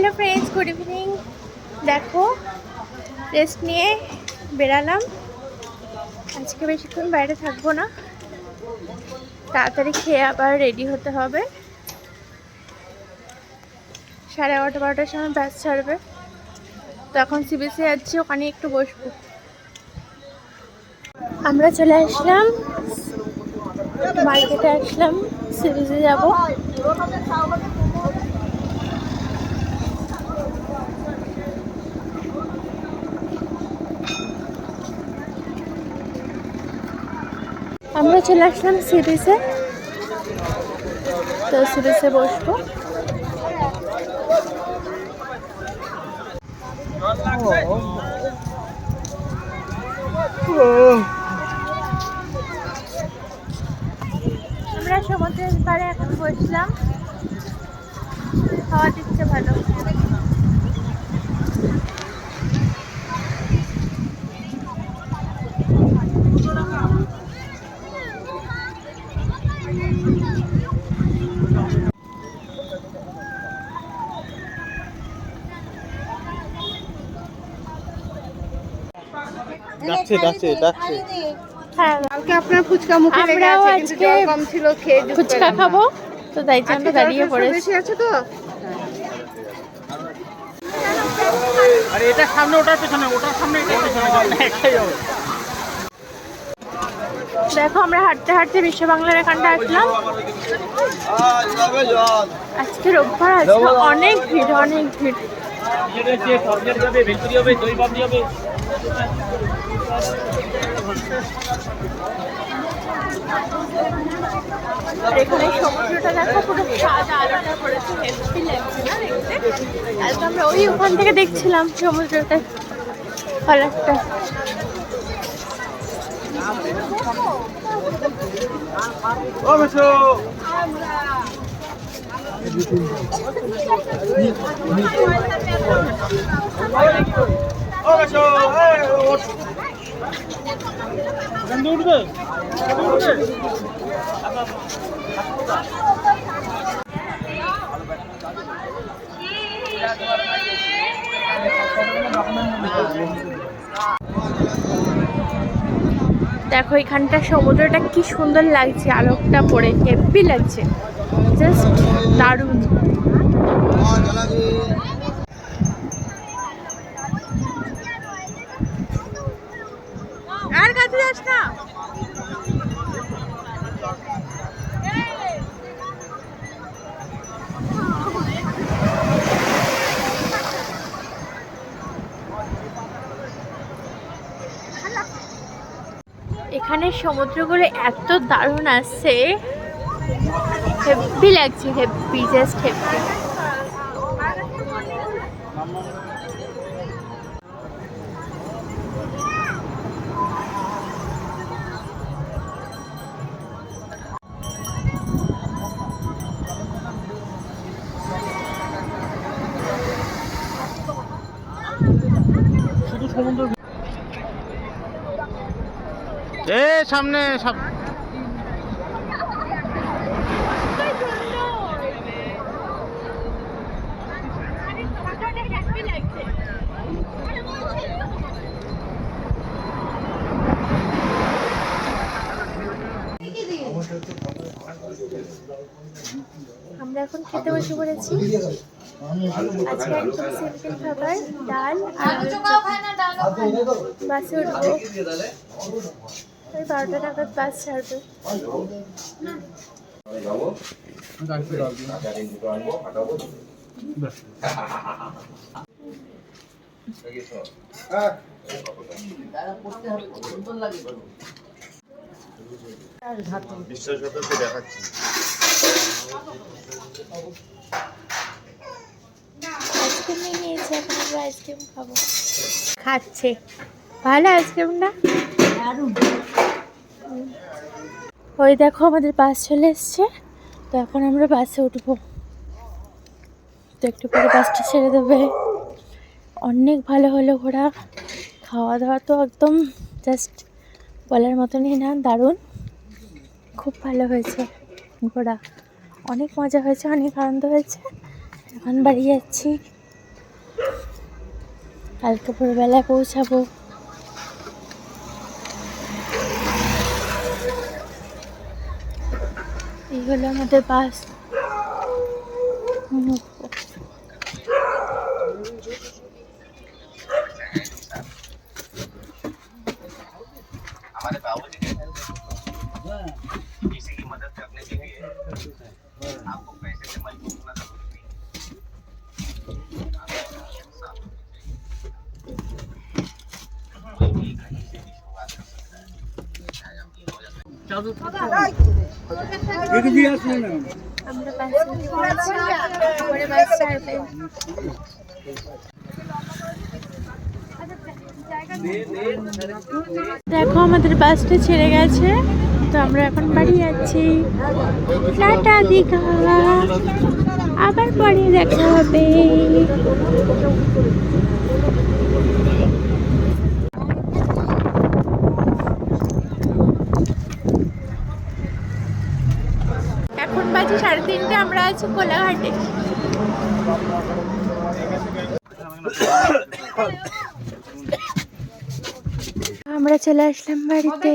Hello friends good evening দেখো rest নিয়ে বেরালাম। আজকে বেশিক্ষণ বাইরে থাকব না। তাড়াতাড়ি খেয়ে আবার রেডি হতে হবে। সাড়ে এগারোটা, বারোটার সময় ব্যাস ছাড়বে। তো এখন সিবিসি যাচ্ছি, ওখানে একটু বসবো। আমরা চলে আসলাম। মার্কেটে আসলাম সিবিসি যাব। আমরা চলে আসলাম সিরিজে। তো সিরিজে বসবো। আমরা সমুদ্রের পাড়ে এখন বসলাম। খাওয়া দিচ্ছে ভালো। ডাকছে ডাকছে ডাকছে হ্যাঁ কালকে আপনার ফুচকা মুখে লেগে আছে কিন্তু জল কম ছিল খেয়ে ফুচকা খাব। তো তাই জন্য দাঁড়িয়ে পড়েছি। বেশি আছে তো? আরে এটা সামনে ওটার পেছনে ওটার সামনে এটার পেছনে জল একটাই হবে। দেখো আমরা হাঁটতে হাঁটতে বিশ্ব বাংলার এখানটা আসলাম। আজকে রোববার আজকে অনেক ভিড় অনেক ভিড়। হচ্ছে সবজের যাবে ভেলপুরি হবে দই বাবলি হবে আর এখানে সমুদ্রটা দেখো পুরো সাদা আলোটা পড়েছে হেভি লাগছে না দেখতে? কালকে আমরা ওই ওখান থেকে দেখছিলাম সমুদ্রটা কালারটা ও মেশো ও দেখো এখানটা সমুদ্রটা কি সুন্দর লাগছে আলোকটা পড়ে হেভি লাগছে। জাস্ট দারুণ। আর কাছে যাস না। এখানে সমুদ্রগুলো এত দারুণ আসছে হেভি লাগছে হেভি জাস্ট হেভি সামনে সামনে। এখন খেতে বসে পড়েছি। আজকে একদম সিম্পল খাবার ডাল আর বাসে উঠবো। ওই বারোটা নাগাদ বাস ছাড়বে। বিশ্বাসঘাতককে দেখাচ্ছি। আইসক্রিম নিয়ে নিয়েছি এখন আমরা আইসক্রিম খাব খাচ্ছে ভালো আইসক্রিমটা ওই দেখো, আমাদের বাস চলে এসছে। তো এখন আমরা বাসে উঠবো। তো একটু পরে বাসটা ছেড়ে দেবে। অনেক ভালো হলো ঘোরা। খাওয়া দাওয়া তো একদম জাস্ট বলার মতনই না, দারুণ। খুব ভালো হয়েছে। ঘোরা অনেক মজা হয়েছে, অনেক আনন্দ হয়েছে। এখন বাড়ি যাচ্ছি। কালকে ভোরবেলায় পৌঁছাবো। এই হলো আমাদের বাস দেখো আমাদের বাসটা ছেড়ে গেছে। তো আমরা এখন বাড়ি যাচ্ছি। টাটা দীঘা। আবার পরে দেখা হবে এখন তিনটে আমরা আছি কোলাঘাটে। আমরা চলে আসলাম বাড়িতে।